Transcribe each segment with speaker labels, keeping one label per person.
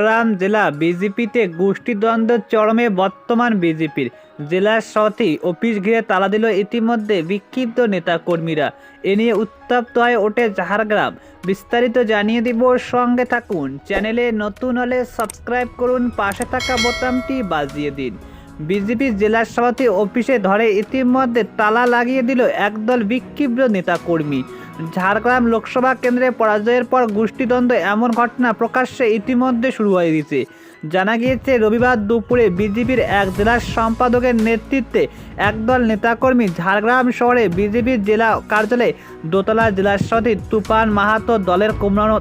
Speaker 1: ঝাড়গ্রাম জেলা বিজেপিতে গোষ্ঠীদ্বন্দ্ব চরমে বর্তমান বিজেপির। জেলার সাথে অফিস ঘিরে তালা দিল ইতিমধ্যে বিক্ষিপ্ত নেতাকর্মীরা। এ নিয়ে উত্তপ্ত হয়ে ওঠে ঝাড়গ্রাম। বিস্তারিত জানিয়ে দিব সঙ্গে থাকুন। চ্যানেলে নতুন হলে সাবস্ক্রাইব করুন, পাশে থাকা বোতামটি বাজিয়ে দিন। বিজেপি জেলার সভাপতি অফিসে ধরে ইতিমধ্যে তালা লাগিয়ে দিল একদল বিক্ষিপ্ত নেতাকর্মী। ঝাড়গ্রাম লোকসভা কেন্দ্রে পরাজয়ের পর গোষ্ঠীদ্বন্দ্ব এমন ঘটনা প্রকাশ্যে ইতিমধ্যে শুরু হয়ে গেছে। জানা গিয়েছে, রবিবার দুপুরে বিজেপির এক জেলার সম্পাদকের নেতৃত্বে একদল নেতাকর্মী ঝাড়গ্রাম শহরে বিজেপির জেলা কার্যালয়ে দোতলা জেলার সভাপতি তুফান মাহাতো দলের কুমড়ানো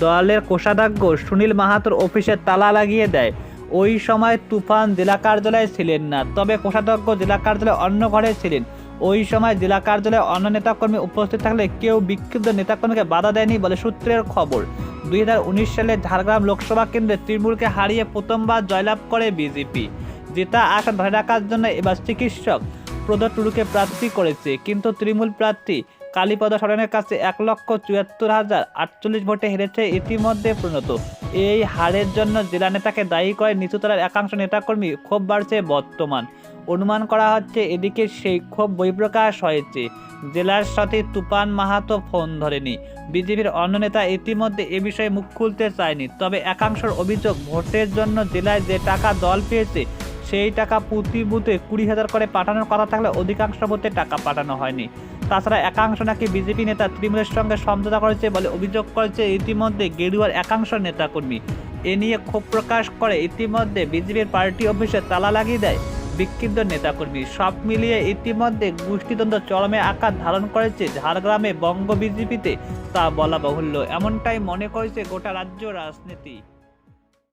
Speaker 1: দলের কোষাধ্যক্ষ সুনীল মাহাতোর অফিসে তালা লাগিয়ে দেয়। ওই সময় তুফান জেলা কার্যালয়ে ছিলেন না, তবে কোষাধ্যক্ষ জেলা কার্যালয়ে অন্য ঘরে ছিলেন। ওই সময় জেলা কার্যালয়ে অন্য নেতাকর্মী উপস্থিত থাকলে কেউ বিক্ষুব্ধ নেতাকর্মীকে বাধা দেয়নি বলে সূত্রের খবর। দুই হাজার উনিশ সালে ঝাড়গ্রাম লোকসভা কেন্দ্রে তৃণমূলকে হারিয়ে প্রথমবার জয়লাভ করে বিজেপি। জেতা আশা ধরে রাখার জন্য এবার চিকিৎসক প্রদত্ত টুডুকে প্রার্থী করেছে। কিন্তু তৃণমূল প্রার্থী কালীপদ সরেনের কাছে এক লক্ষ চুয়াত্তর হাজার আটচল্লিশ ভোটে হেরেছে ইতিমধ্যে পরিণত। এই হারের জন্য জেলা নেতাকে দায়ী করে নিচুতলার একাংশ নেতাকর্মী ক্ষোভ বাড়ছে বর্তমান। অনুমান করা হচ্ছে এদিকে সেই ক্ষোভ বহিঃপ্রকাশ হয়েছে। জেলার সাথে তুফান মাহাতো ফোন ধরেনি। বিজেপির অন্য নেতা ইতিমধ্যে এ বিষয়ে মুখ খুলতে চায়নি। তবে একাংশের অভিযোগ, ভোটের জন্য জেলায় যে টাকা দল পেয়েছে, সেই টাকা প্রতি বুথে কুড়ি হাজার করে পাঠানোর কথা থাকলে অধিকাংশ বুথে টাকা পাঠানো হয়নি। তাছাড়া একাংশ নাকি বিজেপি নেতা তৃণমূলের সঙ্গে সমঝোতা করেছে বলে অভিযোগ করেছে ইতিমধ্যে গেরুয়ার একাংশ নেতাকর্মী। এ নিয়ে ক্ষোভ প্রকাশ করে ইতিমধ্যে বিজেপির পার্টি অফিসে তালা লাগিয়ে দেয় বিক্ষিপ্ত নেতাকর্মী। সব মিলিয়ে ইতিমধ্যে গোষ্ঠীদ্বন্দ্ব চরমে আকার ধারণ করেছে ঝাড়গ্রামে বঙ্গ বিজেপিতে, তা বলা বাহুল্য। এমনটাই মনে করেছে গোটা রাজ্য রাজনীতি।